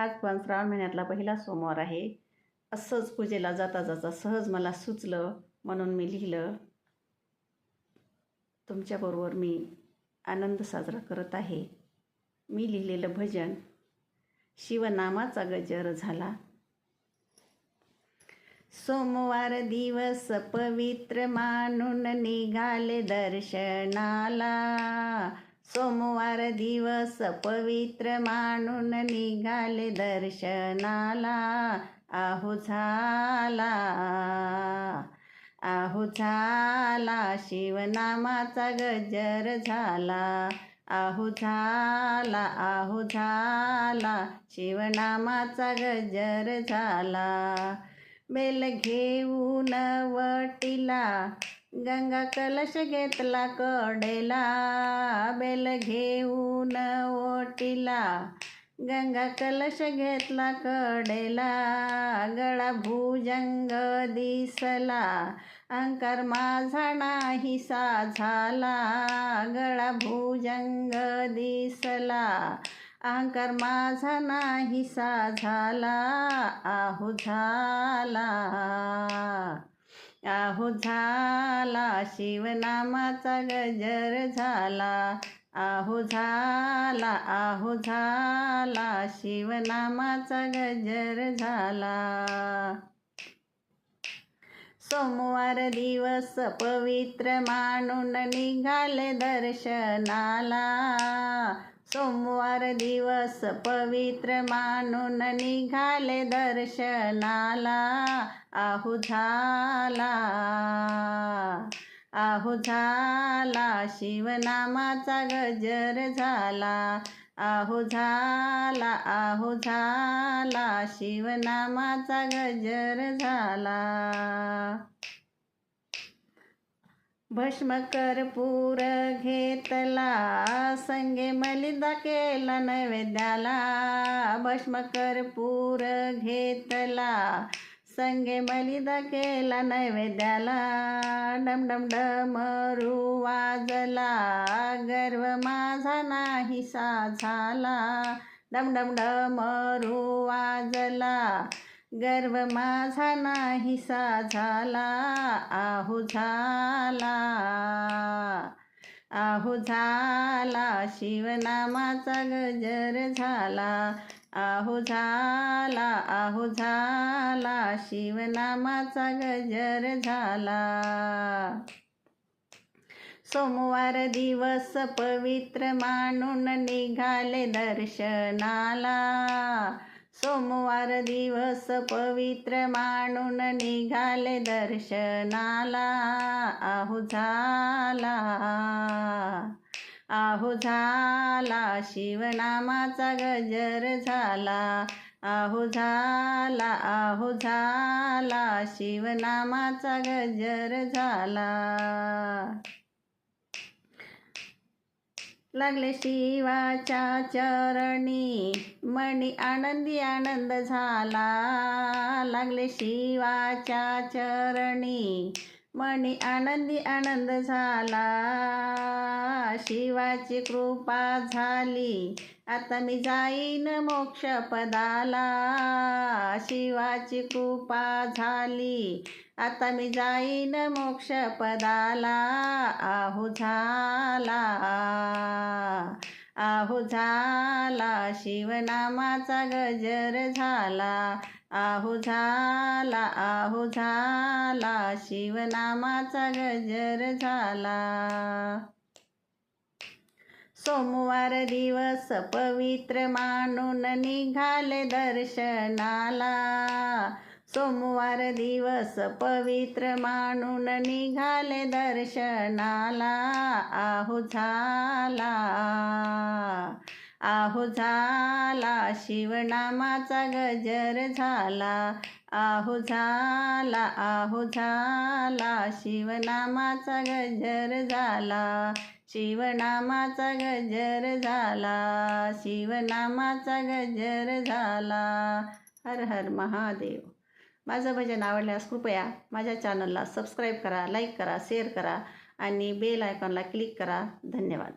आज पण श्रावण महिन्यातला पहिला सोमवार आहे. असंच पूजेला जाता जाता सहज मला सुचलं म्हणून मी लिहिलं तुमच्याबरोबर मी आनंद साजरा करत आहे. मी लिहिलेलं भजन शिवनामाचा गजर झाला. सोमवार दिवस पवित्र मानून निघाले दर्शनाला. सोमवार दिवस पवित्र मानून निघाले दर्शनाला. आहो झाला. आहो झाला. शिवनामाचा गजर झाला. आहो झाला. आहो झाला. शिवनामाचा गजर झाला. बेल घेऊन वटीला. गंगा कलश घेतला कडेला बेल घेऊन ओटीला. गंगा कलश घेतला कडेला गळा भुजंग दिसला. अंकर माझा नाहीसा झाला गळा भुजंग दिसला. अंकर माझा नाहीसा झाला आहो झाला. आहो झाला शिवनामाचा गजर झाला. आहो झाला आहो झाला शिवनामाचा गजर झाला. सोमवार दिवस पवित्र मानून निघाले दर्शनाला. सोमवार दिवस पवित्र मानून निघाले दर्शनाला. आहु झाला. आहु झाला. शिवनामाचा गजर झाला. आहु झाला. आहु झाला. शिवनामाचा गजर झाला. भस्म कर्पूर घेतला. संगे मलिदा केला नैवेद्याला भस्म कर्पूर घेतला. संगे मलिदा केला नैवेद्याला डम डम डमरू वाजला. गर्व माझा नाहीसा झाला डम डम डमरू वाजला. गर्व माझा नाहीसा झाला आहो झाला. आहो झाला शिवनामाचा गजर झाला. आहो झाला आहो झाला शिवनामाचा गजर झाला. सोमवार दिवस पवित्र मानून निघाले दर्शनाला. सोमवार दिवस पवित्र मानून निघाले दर्शनाला. आहो झाला. आहो झाला. शिवनामाचा गजर झाला. आहो झाला. आहो झाला. शिवनामाचा गजर झाला. लागले शिवाच्या चरणी. मणी आनंदी आनंद झाला. लागले शिवाच्या चरणी. मणी आनंदी आनंद झाला. शिवाची कृपा झाली. आता मी जाईन मोक्ष पदाला. शिवाची कृपा झाली. आता मी जाईन मोक्ष पदाला आहो झाला. आहो झाला. शिवनामाचा गजर झाला. आहो झाला. आहो झाला. शिवनामाचा गजर झाला. सोमवार दिवस पवित्र मानून निघाले दर्शनाला. सोमवार दिवस पवित्र मानून निघाले दर्शनाला. आहो झाला. आहो झाला. शिवनामाचा गजर झाला. आहो झाला. आहो झाला. शिवनामाचा गजर झाला. शिवनामाचा गजर झाला. शिवनामाचा गजर झाला. हर हर महादेव. माझं भजन आवडल्यास कृपया माझ्या चॅनलला सबस्क्राईब करा लाईक करा शेअर करा आणि बेल आयकॉनला क्लिक करा. धन्यवाद.